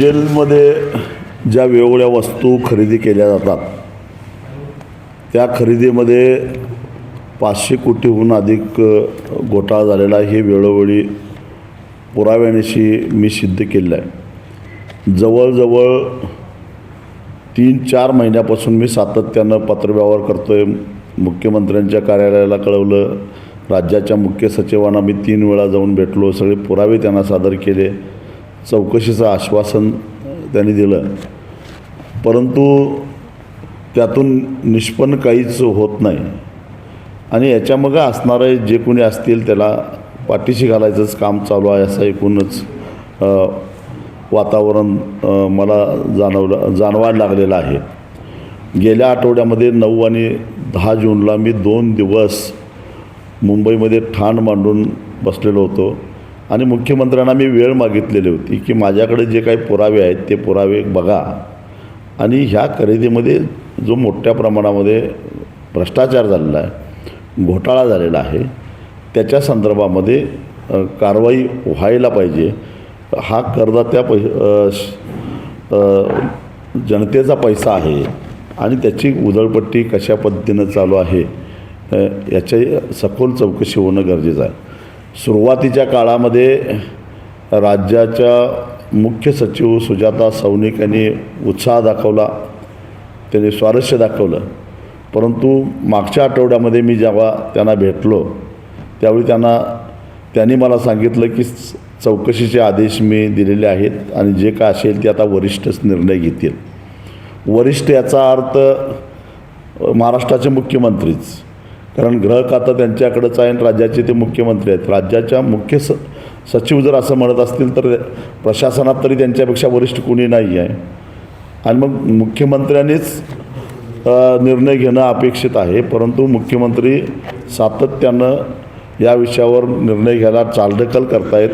जेलमध्ये ज्या वेगवेगळ्या वस्तू खरेदी केल्या जातात त्या खरेदीमध्ये पाचशे कोटीहून अधिक घोटाळा झालेला आहे. हे वेळोवेळी पुराव्यानिशी मी सिद्ध केलेलं आहे. जवळजवळ तीन चार महिन्यापासून मी सातत्यानं पत्रव्यवहार करतो आहे मुख्यमंत्र्यांच्या कार्यालयाला कळवलं. राज्याच्या मुख्य सचिवांना मी तीन वेळा जाऊन भेटलो. सगळे पुरावे त्यांना सादर केले. चौकशीचं आश्वासन त्यांनी दिलं. परंतु त्यातून निष्पन्न काहीच होत नाही. आणि याच्यामागं असणारे जे कोणी असतील त्याला पाठीशी घालायचंच काम चालू आहे असं एकूणच वातावरण मला जाणवलं जाणवायला लागलेलं आहे. गेल्या आठवड्यामध्ये नऊ आणि दहा जूनला मी दोन दिवस मुंबईमध्ये ठाण मांडून बसलेलो होतो. आणि मुख्यमंत्र्यांना मी वेळ मागितलेली होती की माझ्याकडे जे काही पुरावे आहेत ते पुरावे बघा. आणि ह्या खरेदीमध्ये जो मोठ्या प्रमाणामध्ये भ्रष्टाचार झालेला आहे घोटाळा झालेला आहे त्याच्या संदर्भामध्ये कारवाई व्हायला पाहिजे. हा करदात्या पै श- जनतेचा पैसा आहे आणि त्याची उधळपट्टी कशा पद्धतीनं चालू आहे याची सखोल चौकशी होणं गरजेचं आहे. सुरुवातीच्या काळामध्ये राज्याच्या मुख्य सचिव सुजाता सौनिक यांनी उत्साह दाखवला त्यांनी स्वारस्य दाखवलं. परंतु मागच्या आठवड्यामध्ये मी जेव्हा त्यांना भेटलो त्यावेळी त्यांना त्यांनी मला सांगितलं की चौकशीचे आदेश मी दिलेले आहेत आणि जे काय असेल ते आता वरिष्ठच निर्णय घेतील. वरिष्ठ याचा अर्थ महाराष्ट्राचे मुख्यमंत्रीच. कारण ग्रह खातं त्यांच्याकडंच आहे आणि राज्याचे ते मुख्यमंत्री आहेत. राज्याच्या मुख्य स सचिव जर असं म्हणत असतील तर प्रशासनात तरी त्यांच्यापेक्षा वरिष्ठ कोणी नाही आहे. आणि मग मुख्यमंत्र्यांनीच निर्णय घेणं अपेक्षित आहे. परंतु मुख्यमंत्री सातत्यानं या विषयावर निर्णय घ्यायला चालढकल करतायत.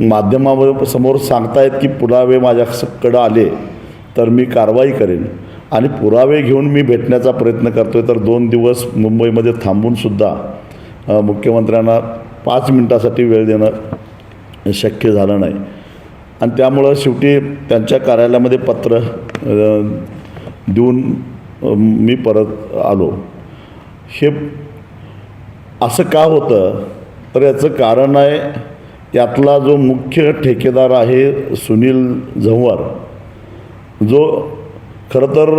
माध्यमावर समोर सांगतायत की पुरावे माझ्याकडं आले तर मी कारवाई करेन. आणि पुरावे घेऊन मी भेटण्याचा प्रयत्न करतो आहे तर दोन दिवस मुंबईमध्ये थांबूनसुद्धा मुख्यमंत्र्यांना पाच मिनटासाठी वेळ देणं शक्य झालं नाही. आणि त्यामुळं शेवटी त्यांच्या कार्यालयामध्ये पत्र देऊन मी परत आलो. हे असं का होतं? तर याचं कारण आहे यातला जो मुख्य ठेकेदार आहे सुनील झंवर जो खरं तर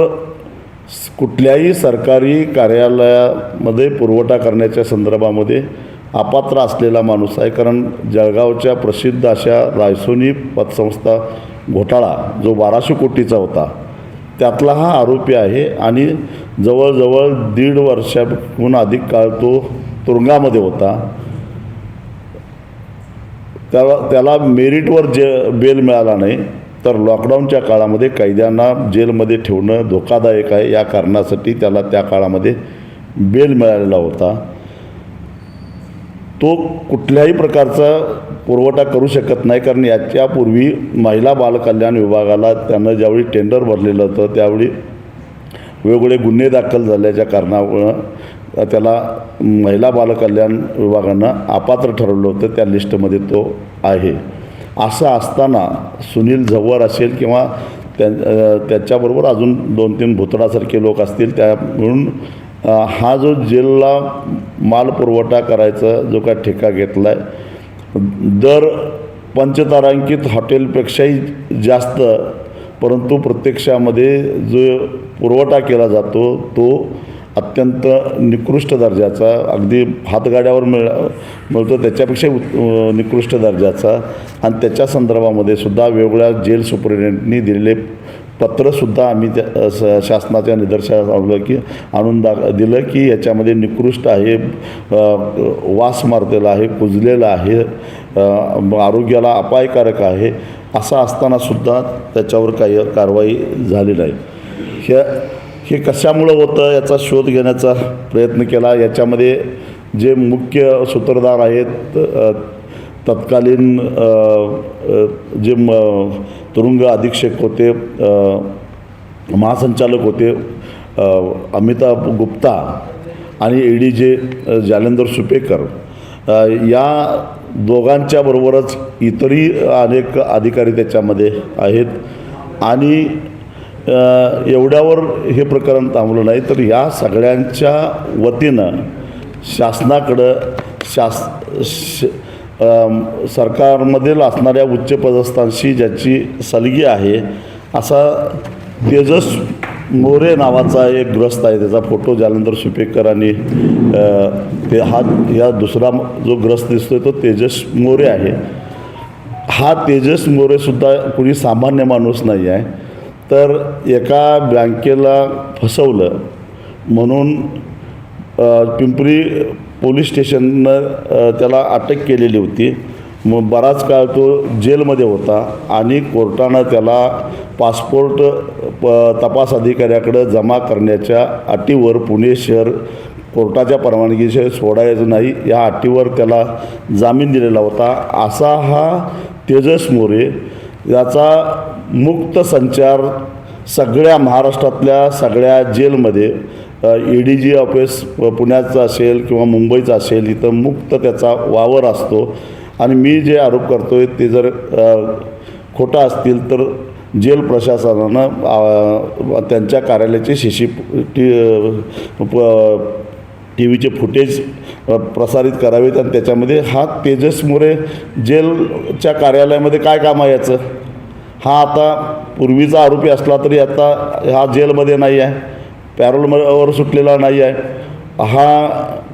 कुठल्याही सरकारी कार्यालयामध्ये पुरवठा करण्याच्या संदर्भामध्ये अपात्र असलेला माणूस आहे. कारण जळगावच्या प्रसिद्ध अशा रायसोनी पतसंस्था घोटाळा जो बाराशे कोटीचा होता त्यातला हा आरोपी आहे आणि जवळजवळ दीड वर्षाहून अधिक काळ तो तुरुंगामध्ये होता. त्याला त्याला मेरिटवर जे बेल मिळाला नाही. तर लॉकडाऊनच्या काळामध्ये कैद्यांना जेलमध्ये ठेवणं धोकादायक आहे. या कारणासाठी त्याला त्या काळामध्ये बेल मिळालेला होता. तो कुठल्याही प्रकारचा पुरवठा करू शकत नाही कारण याच्यापूर्वी महिला बालकल्याण विभागाला त्यानं ज्यावेळी टेंडर भरलेलं होतं त्यावेळी वेगवेगळे गुन्हे दाखल झाल्याच्या कारणामुळं त्याला महिला बालकल्याण विभागानं अपात्र ठरवलं होतं. त्या लिस्टमध्ये तो आहे. असं असताना सुनील झव्वर असेल किंवा त्या त्याच्याबरोबर अजून दोन तीन भुतडासारखे लोक असतील त्या म्हणून हा जो जेलला माल पुरवठा करायचा जो काय ठेका घेतला आहे दर पंचतारांकित हॉटेलपेक्षाही जास्त परंतु प्रत्यक्षामध्ये जो पुरवठा केला जातो तो अत्यंत निकृष्ट दर्जाचा अगदी हातगाड्यावर मिळ मिळतो त्याच्यापेक्षा उत- निकृष्ट दर्जाचा. आणि त्याच्या संदर्भामध्ये सुद्धा वेगवेगळ्या जेल सुपरिटेंडंटनी दिलेले पत्रसुद्धा आम्ही त्या स- शासनाच्या निदर्शनास आणलं की आणून दा दिलं की याच्यामध्ये निकृष्ट आहे वास मारलेला आहे कुजलेला आहे आरोग्याला अपायकारक आहे असं असतानासुद्धा त्याच्यावर काही कारवाई झाली नाही. ह्या हे कशामुळं होतं याचा शोध घेण्याचा प्रयत्न केला. याच्यामध्ये जे मुख्य सूत्रधार आहेत तत्कालीन जे म तुरुंग अधीक्षक होते महासंचालक होते अमिताभ गुप्ता आणि A D J Jalender Supekar या दोघांच्या बरोबरच इतरही अनेक अधिकारी त्याच्यामध्ये आहेत. आणि एवढ्यावर हे प्रकरण थांबलं नाही तर या सगळ्यांच्या वतीनं शासनाकडं शास श सरकारमधील असणाऱ्या उच्चपदस्थांशी ज्याची सलगी आहे असा तेजस मोरे नावाचा एक ग्रस्त आहे त्याचा फोटो जालंधर सुपेकरांनी अ, ते हा या दुसरा जो ग्रस्त दिसतोय तो तेजस मोरे आहे. हा तेजस मोरेसुद्धा कुणी सामान्य माणूस नाही आहे. तर एका बँकेला फसवलं. म्हणून पिंपरी पोलीस स्टेशननं त्याला अटक केलेली होती. मग बराच काळ तो जेलमध्ये होता आणि कोर्टानं त्याला पासपोर्ट प तपास अधिकाऱ्याकडं जमा करण्याच्या अटीवर पुणे शहर कोर्टाच्या परवानगीशिवाय सोडायचं नाही या अटीवर त्याला जामीन दिलेला होता. असा हा तेजस मोरे याचा मुक्त संचार सगळ्या महाराष्ट्रातल्या सगळ्या जेलमध्ये ई डी जी ऑफिस पुण्याचं असेल किंवा मुंबईचं असेल इथं मुक्त त्याचा वावर असतो. आणि मी जे आरोप करतो आहे ते जर खोटा खोटं असतील तर जेल प्रशासनानं त्यांच्या कार्यालयाची शिशी टी टी व्हीचे फुटेज प्रसारित करावेत आणि त्याच्यामध्ये हा तेजस मोरे जेलच्या कार्यालयामध्ये काय काम आहे याचं? हा आता पूर्वीचा आरोपी असला तरी आता हा जेलमध्ये नाही आहे. पॅरोलवर सुटलेला नाही आहे. हा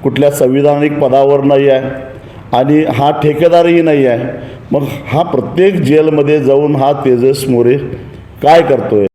कुठल्या संविधानिक पदावर नाही आहे. आणि हा ठेकेदारही नाही आहे. मग हा प्रत्येक जेलमध्ये जाऊन हा तेजस मोरे काय करतो आहे